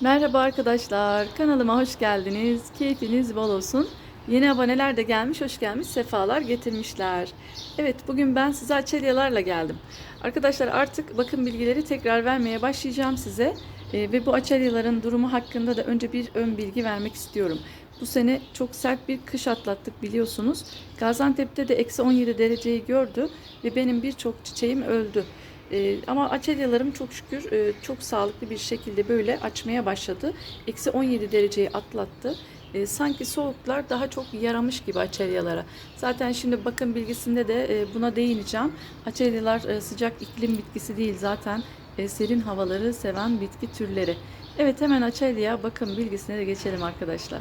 Merhaba arkadaşlar, kanalıma hoş geldiniz. Keyfiniz bol olsun. Yeni aboneler de gelmiş, hoş gelmiş, sefalar getirmişler. Evet, bugün ben size açelyalarla geldim. Arkadaşlar artık bakım bilgileri tekrar vermeye başlayacağım size. Ee, ve bu açelyaların durumu hakkında da önce bir ön bilgi vermek istiyorum. Bu sene çok sert bir kış atlattık biliyorsunuz. Gaziantep'te de eksi 17 dereceyi gördü ve benim birçok çiçeğim öldü. Ee, ama açelyalarım çok şükür e, çok sağlıklı bir şekilde böyle açmaya başladı. Eksi 17 dereceyi atlattı. E, sanki soğuklar daha çok yaramış gibi açelyalara. Zaten şimdi bakım bilgisinde de e, buna değineceğim. Açelyalar e, sıcak iklim bitkisi değil zaten e, serin havaları seven bitki türleri. Evet hemen açelya bakım bilgisine de geçelim arkadaşlar.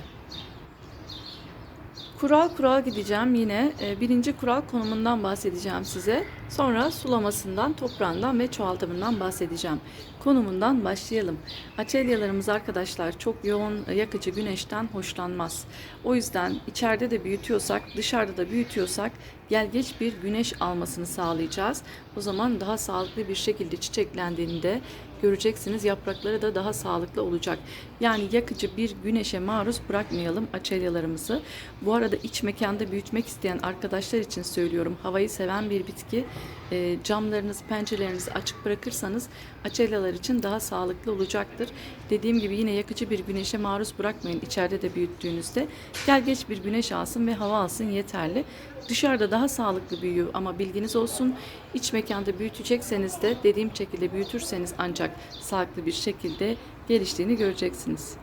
Kural kural gideceğim yine. E, Birinci kural konumundan bahsedeceğim size. Sonra sulamasından, toprağından ve çoğaltımından bahsedeceğim. Konumundan başlayalım. Açelyalarımız arkadaşlar çok yoğun yakıcı güneşten hoşlanmaz. O yüzden içeride de büyütüyorsak, dışarıda da büyütüyorsak gel geç bir güneş almasını sağlayacağız. O zaman daha sağlıklı bir şekilde çiçeklendiğinde göreceksiniz yaprakları da daha sağlıklı olacak. Yani yakıcı bir güneşe maruz bırakmayalım açelyalarımızı. Bu arada iç mekanda büyütmek isteyen arkadaşlar için söylüyorum. Havayı seven bir bitki. E, camlarınızı, pencerelerinizi açık bırakırsanız açelyalar için daha sağlıklı olacaktır. Dediğim gibi yine yakıcı bir güneşe maruz bırakmayın içeride de büyüttüğünüzde. Gel geç bir güneş alsın ve hava alsın yeterli. Dışarıda daha sağlıklı büyüyor ama bilginiz olsun iç mekanda büyütecekseniz de dediğim şekilde büyütürseniz ancak sağlıklı bir şekilde geliştiğini göreceksiniz.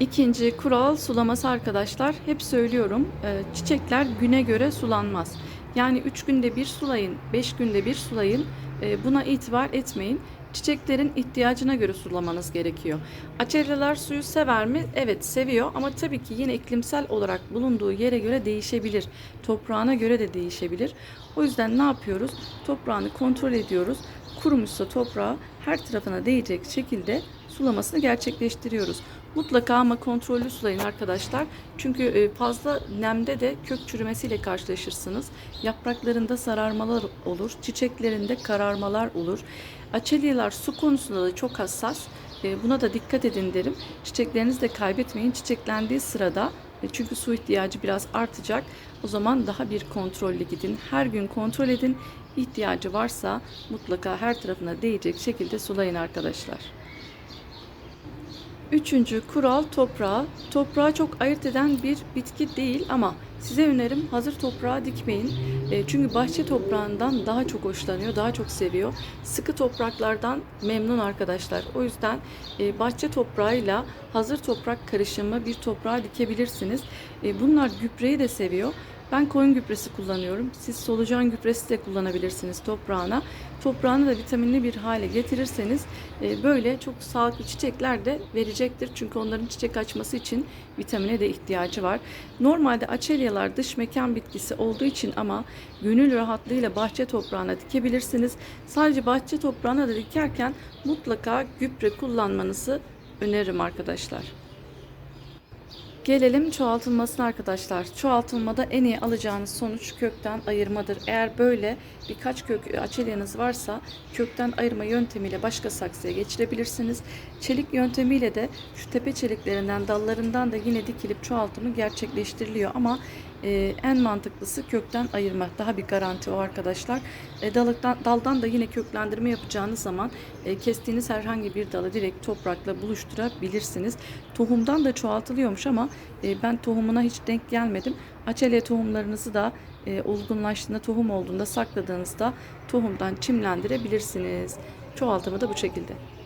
İkinci kural sulaması arkadaşlar. Hep söylüyorum e, çiçekler güne göre sulanmaz. Yani 3 günde bir sulayın, 5 günde bir sulayın. E, buna itibar etmeyin. Çiçeklerin ihtiyacına göre sulamanız gerekiyor. Açelyalar suyu sever mi? Evet seviyor ama tabii ki yine iklimsel olarak bulunduğu yere göre değişebilir. Toprağına göre de değişebilir. O yüzden ne yapıyoruz? Toprağını kontrol ediyoruz. Kurumuşsa toprağı her tarafına değecek şekilde sulamasını gerçekleştiriyoruz. Mutlaka ama kontrollü sulayın arkadaşlar. Çünkü e, fazla nemde de kök çürümesiyle karşılaşırsınız. Yapraklarında sararmalar olur, çiçeklerinde kararmalar olur. Açelyalar su konusunda da çok hassas. E, Buna da dikkat edin derim. Çiçeklerinizi de kaybetmeyin. Çiçeklendiği sırada e, çünkü su ihtiyacı biraz artacak. O zaman daha bir kontrollü gidin. Her gün kontrol edin. İhtiyacı varsa mutlaka her tarafına değecek şekilde sulayın arkadaşlar. Üçüncü kural toprağı. Toprağı çok ayırt eden bir bitki değil ama size önerim hazır toprağa dikmeyin. E, çünkü bahçe toprağından daha çok hoşlanıyor, daha çok seviyor. Sıkı topraklardan memnun arkadaşlar. O yüzden e, bahçe toprağıyla hazır toprak karışımı bir toprağa dikebilirsiniz. E, bunlar gübreyi de seviyor. Ben koyun gübresi kullanıyorum. Siz solucan gübresi de kullanabilirsiniz toprağına. Toprağını da vitaminli bir hale getirirseniz e, böyle çok sağlıklı çiçekler de verecektir. Çünkü onların çiçek açması için vitamine de ihtiyacı var. Normalde açelyalar dış mekan bitkisi olduğu için ama gönül rahatlığıyla bahçe toprağına dikebilirsiniz. Sadece bahçe toprağına da dikerken mutlaka gübre kullanmanızı öneririm arkadaşlar. Gelelim çoğaltılmasına arkadaşlar. Çoğaltılmada en iyi alacağınız sonuç kökten ayırmadır. Eğer böyle birkaç kök açelyanız varsa kökten ayırma yöntemiyle başka saksıya geçirebilirsiniz. Çelik yöntemiyle de şu tepe çeliklerinden dallarından da yine dikilip çoğaltımı gerçekleştiriliyor ama e, en mantıklısı kökten ayırma. Daha bir garanti o arkadaşlar. E, dalıktan, daldan da yine köklendirme yapacağınız zaman e, kestiğiniz herhangi bir dalı direkt toprakla buluşturabilirsiniz. Tohumdan da çoğaltılıyormuş ama e, ben tohumuna hiç denk gelmedim. Açelya tohumlarınızı da e, olgunlaştığında, tohum olduğunda sakladığınızda tohumdan çimlendirebilirsiniz. Çoğaltımı da bu şekilde.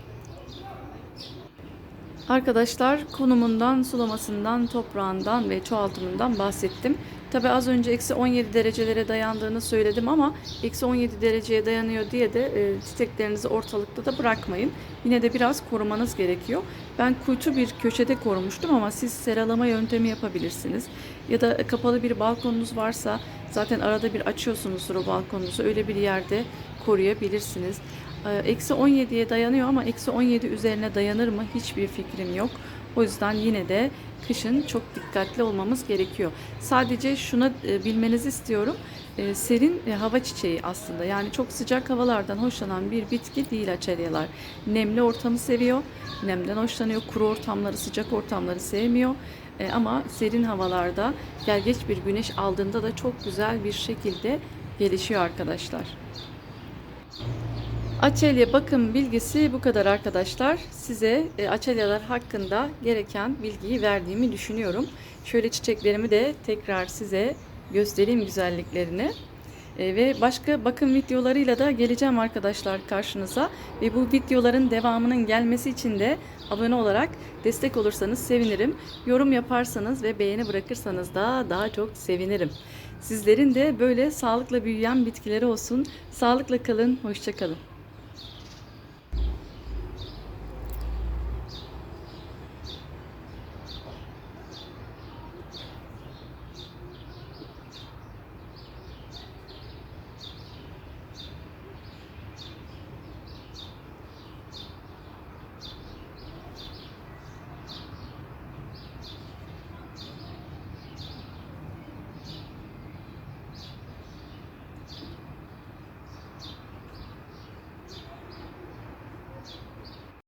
Arkadaşlar konumundan, sulamasından, toprağından ve çoğaltımından bahsettim. Tabi az önce eksi 17 derecelere dayandığını söyledim ama eksi 17 dereceye dayanıyor diye de e, çiçeklerinizi ortalıkta da bırakmayın. Yine de biraz korumanız gerekiyor. Ben kuytu bir köşede korumuştum ama siz seralama yöntemi yapabilirsiniz. Ya da kapalı bir balkonunuz varsa zaten arada bir açıyorsunuzdur o balkonunuzu. Öyle bir yerde koruyabilirsiniz. Ee, Eksi 17'ye dayanıyor ama eksi 17 üzerine dayanır mı hiçbir fikrim yok. O yüzden yine de kışın çok dikkatli olmamız gerekiyor. Sadece şunu e, bilmenizi istiyorum. e, serin e, hava çiçeği aslında. Yani çok sıcak havalardan hoşlanan bir bitki değil açelyalar. Nemli ortamı seviyor. Nemden hoşlanıyor. Kuru ortamları, sıcak ortamları sevmiyor. Ama serin havalarda gelgeç bir güneş aldığında da çok güzel bir şekilde gelişiyor arkadaşlar. Açelya bakım bilgisi bu kadar arkadaşlar. Size e, açelyalar hakkında gereken bilgiyi verdiğimi düşünüyorum. Şöyle çiçeklerimi de tekrar size göstereyim güzelliklerini. E, ve başka bakım videolarıyla da geleceğim arkadaşlar karşınıza. Ve bu videoların devamının gelmesi için de abone olarak destek olursanız sevinirim. Yorum yaparsanız ve beğeni bırakırsanız da daha çok sevinirim. Sizlerin de böyle sağlıkla büyüyen bitkileri olsun. Sağlıkla kalın, hoşça kalın.